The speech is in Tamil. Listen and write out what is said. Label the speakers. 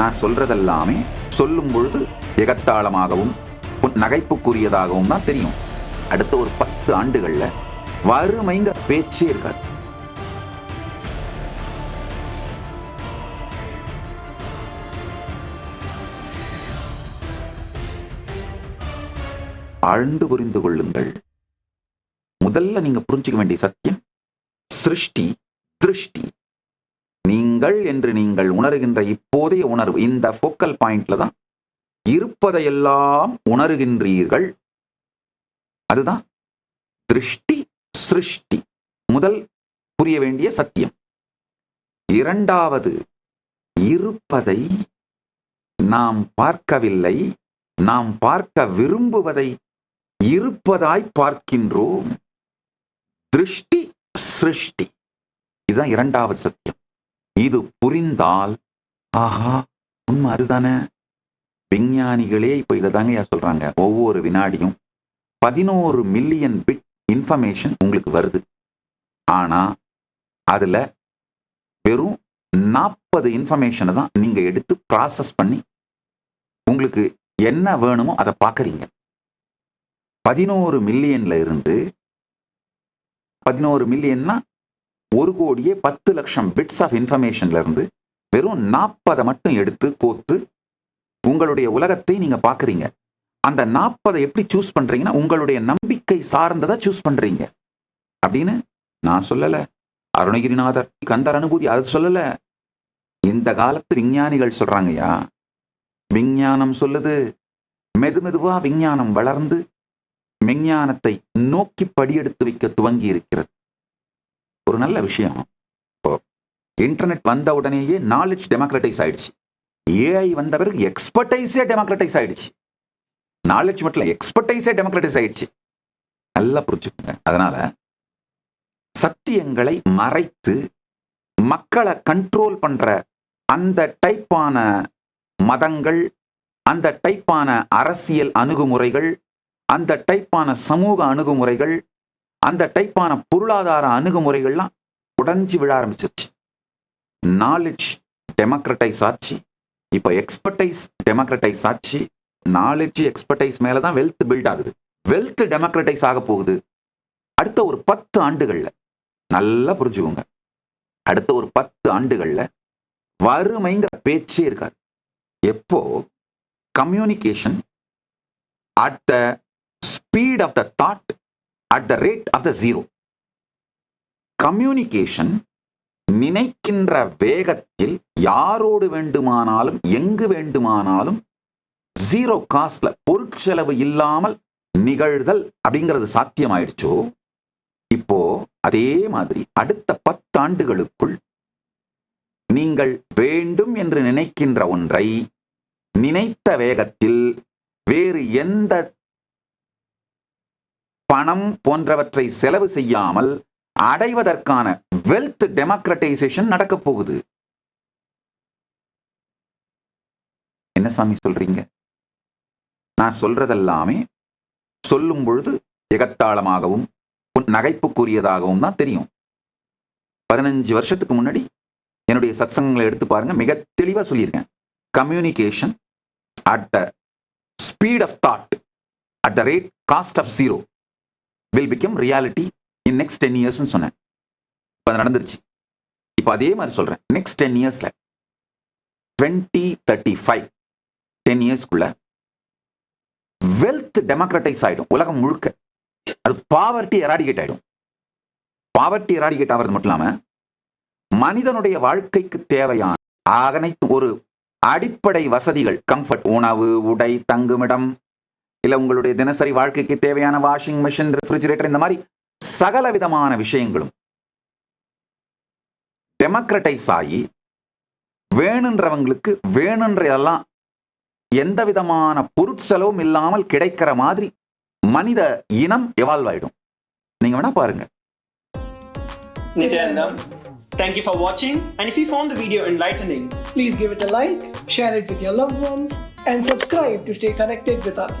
Speaker 1: நான் சொல்றதெல்லாமே சொல்லும் பொழுது எகத்தாளமாகவும் நகைப்புக்குரியதாகவும் தான் தெரியும். அடுத்த ஒரு பத்து ஆண்டுகள்ல வறுமைங்கிற பேச்சே இருக்காது. ஆழ்ந்து புரிந்து கொள்ளுங்கள். முதல்ல நீங்க புரிஞ்சுக்க வேண்டிய சத்தியம் சிருஷ்டி திருஷ்டி. நீங்கள் என்று நீங்கள் உணர்கின்ற இப்போதைய உணர்வு இந்த ஃபோக்கல் பாயிண்ட்ல தான் இருப்பதையெல்லாம் உணர்கின்றீர்கள். அதுதான் திருஷ்டி சிருஷ்டி முதல் புரிய வேண்டிய சத்தியம். இரண்டாவது இருப்பதை நாம் பார்க்கவில்லை நாம் பார்க்க விரும்புவதை இருப்பதாய் பார்க்கின்றோம். திருஷ்டி சிருஷ்டி. இதுதான் இரண்டாவது சத்தியம். இது புரிந்தால் ஆஹா உண்மை அதுதானே? விஞ்ஞானிகளே இப்போ இதை தாங்க சொல்றாங்க. ஒவ்வொரு வினாடியும் பதினோரு மில்லியன் பிட் இன்ஃபர்மேஷன் உங்களுக்கு வருது. ஆனா அதுல வெறும் நாற்பது இன்ஃபர்மேஷனை தான் நீங்க எடுத்து ப்ராசஸ் பண்ணி உங்களுக்கு என்ன வேணுமோ அதை பார்க்குறீங்க. பதினோரு மில்லியன்ல இருந்து பதினோரு மில்லியன்னா ஒரு கோடியே பத்து லட்சம் பிட்ஸ் ஆஃப் இன்ஃபர்மேஷன்ல இருந்து வெறும் நாற்பதை மட்டும் எடுத்து கோத்து உங்களுடைய உலகத்தை நீங்க பாக்குறீங்க அந்த நாற்பதை எப்படி சூஸ் பண்றீங்கன்னா உங்களுடைய நம்பிக்கை சார்ந்ததை சூஸ் பண்றீங்க. அப்படின்னு நான் சொல்லல. அருணகிரிநாதர் கந்தர் அனுபூதி அது சொல்லல. இந்த காலத்து விஞ்ஞானிகள் சொல்றாங்கய்யா. விஞ்ஞானம் சொல்லுது. மெது மெதுவா விஞ்ஞானம் வளர்ந்து விஞ்ஞானத்தை நோக்கி படியெடுத்து வைக்க துவங்கி இருக்கிறது. ஒரு நல்ல விஷயம். இப்போ இன்டர்நெட் வந்த உடனேயே நாலேஜ் டெமோக்ரட்டைஸ் ஆயிடுச்சு. ஏஐ வந்த பிறகு எக்ஸ்பர்டைஸே டெமோக்ரட்டைஸ் ஆயிடுச்சு. நாலேஜ் மட்டும் இல்லை எக்ஸ்பர்டைஸே டெமோக்ரட்டைஸ் ஆயிடுச்சு. நல்லா புரிஞ்சுக்கோங்க. அதனால சத்தியங்களை மறைத்து மக்களை கண்ட்ரோல் பண்ற அந்த டைப்பான மதங்கள் அந்த டைப்பான அரசியல் அணுகுமுறைகள் அந்த டைப்பான சமூக அணுகுமுறைகள் அந்த டைப்பான பொருளாதார அணுகுமுறைகள்லாம் உடஞ்சி விழ ஆரம்பிச்சிருச்சு. நாலேஜ் டெமோக்ரட்டைஸ் ஆச்சு. இப்போ எக்ஸ்பர்டைஸ் டெமோக்ரட்டைஸ் ஆச்சு. நாலேஜ் எக்ஸ்பர்டைஸ் மேல தான் வெல்த் பில்ட் ஆகுது. வெல்த் டெமோக்ரட்டைஸ் ஆக போகுது. அடுத்த ஒரு பத்து ஆண்டுகளில் நல்லா புரிஞ்சுக்கோங்க. அடுத்த ஒரு பத்து ஆண்டுகளில் வறுமைங்கிற பேச்சே இருக்காது. எப்போ? Communication at the speed of the thought at the rate of the zero communication நினைக்கின்ற வேகத்தில் யாரோடு வேண்டுமானாலும் எங்கு வேண்டுமானாலும் ஜீரோ காஸ்ட்ல பொருட்செலவு இல்லாமல் நிகழ்தல் அப்படிங்கிறது சாத்தியமாயிடுச்சோ? இப்போ அதே மாதிரி அடுத்த பத்தாண்டுகளுக்குள் நீங்கள் வேண்டும் என்று நினைக்கின்ற ஒன்றை நினைத்த வேகத்தில் வேறு எந்த பணம் போன்றவற்றை செலவு செய்யாமல் அடைவதற்கான வெல்த் டெமோக்ரட்டைசேஷன் நடக்க போகுது. என்ன சாமி சொல்றீங்க? நான் சொல்றதெல்லாமே சொல்லும் பொழுது எகத்தாளமாகவும் நகைப்புக்குரியதாகவும் தான் தெரியும். பதினஞ்சு வருஷத்துக்கு முன்னாடி என்னுடைய சத்சங்களை எடுத்து பாருங்க மிக தெளிவாக சொல்லியிருக்கேன். Communication at the speed of thought at the rate cost of zero will become reality in next ten இயர்ஸ்னு சொன்னேன். இப்போ அது நடந்துருச்சு. இப்போ அதே மாதிரி சொல்கிறேன் நெக்ஸ்ட் டென் இயர்ஸ்ல டுவெண்ட்டி தேர்ட்டி ஃபைவ் டென் இயர்ஸ்க்குள்ள வெல்த் டெமோக்ரட்டைஸ் ஆகிடும் உலகம் முழுக்க. அது பாவர்ட்டி எராடிகேட் ஆகிடும் பாவர்ட்டி எராடிகேட் ஆகிறது மட்டும் இல்லாமல் மனிதனுடைய வாழ்க்கைக்கு தேவையான அனைத்து ஒரு அடிப்படை வசதிகள் கம்ஃபர்ட் உணவு உடை தங்குமிடம் இல்ல உங்களுடைய தினசரி வாழ்க்கைக்கு தேவையான வாஷிங் மிஷின் ரெஃப்ரிஜிரேட்டர் இந்த மாதிரி சகல விதமான விஷயங்களும் டெமோக்ரட்டைஸ் ஆகி வேணுன்றவங்களுக்கு வேணுன்ற இதெல்லாம் எந்த விதமான பொருட்செலவும் இல்லாமல் கிடைக்கிற மாதிரி மனித இனம் எவால்வ் ஆயிடும் நீங்க வேணா பாருங்க
Speaker 2: Nithyanandam Thank you for watching and if you found the video enlightening,
Speaker 3: please give it a like, share it with your loved ones and subscribe to stay connected with us.